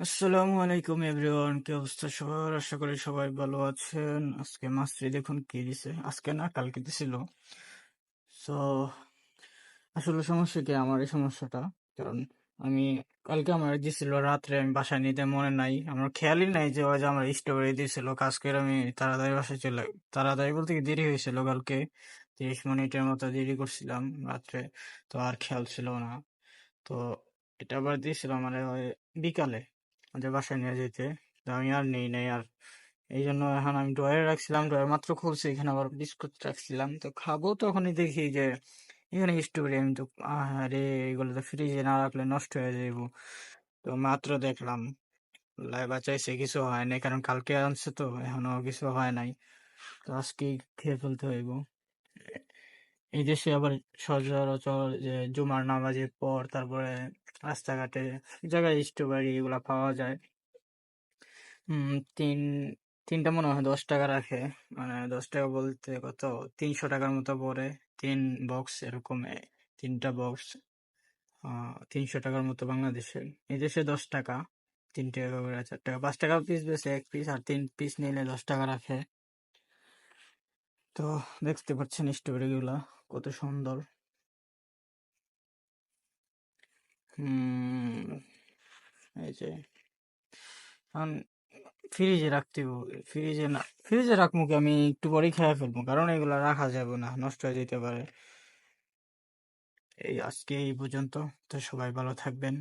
আসসালামু আলাইকুম এভরিওয়ান, কি অবস্থা সবার? আশা করি সবাই ভালো আছেন। আজকে মাছটি দেখুন কি দিছে। আজকে না, কালকে দিছিল। সো আসলে সমস্যা কি? আমার এই সমস্যাটা। কারণ আমি, কালকে আমার দিছিল, রাত্রে আমি বাসায় নিতে মনে নাই। আমার খেয়ালই নাই যে ওই যে আমার স্ট্রবেরি দিছিল, কাজ করে আমি তাড়াতাড়ি বাসায় চলে, তাড়াতাড়ি বলতে কি দেরি হয়েছিল কালকে। তিরিশ মিনিটের মতো দেরি করছিলাম রাত্রে, তো আর খেয়াল ছিল না। তো এটা আবার দিয়েছিল আমার ওই বিকালে। আমাদের বাসায় নিয়ে যেতে আমি আর নেই, নাই আর এই জন্য এখন আমি ড্রয়ারে রাখছিলাম, ড্রয়ার মাত্র খুলছি, এখানে আবার বিস্কুট রাখছিলাম। তো খাব তখনই দেখি যে এখানে স্ট্রবেরি আমি তো আরে এগুলো তো ফ্রিজে না রাখলে নষ্ট হয়ে যাইব। তো মাত্র দেখলাম বাঁচাইছে, কিছু হয় নাই, কারণ কালকে আনছে তো, এখনও কিছু হয় নাই। তো আজকে খেয়ে ফেলতে হইব। এই দেশে আবার সচরাচর যে জুমার নামাজের পর, তারপরে রাস্তাঘাটে জায়গায় স্ট্রবেরি এগুলা পাওয়া যায়। তিন, তিনটা মনে হয় দশ টাকা রাখে। মানে দশ টাকা বলতে কত? তিনশো টাকার মতো পড়ে। তিন বক্স এরকম তিনটা বক্স তিনশো টাকার মতো বাংলাদেশের। এই দেশে টাকা, তিন টাকা করে চার টাকা। পাঁচ টাকা পিস বেছে এক পিস আর তিন পিস নিলে দশ টাকা রাখে। তো দেখতে পাচ্ছেন স্ট্রবেরি গুলা কত সুন্দর। এই যে, এখন ফ্রিজে রাখতে ফ্রিজে না ফ্রিজে রাখব কি আমি একটু পরেই খেয়ে ফেলব? কারণ এগুলো রাখা যাবে না, নষ্ট হয়ে যেতে পারে। এই আজকে এই পর্যন্ত, তো সবাই ভালো থাকবেন।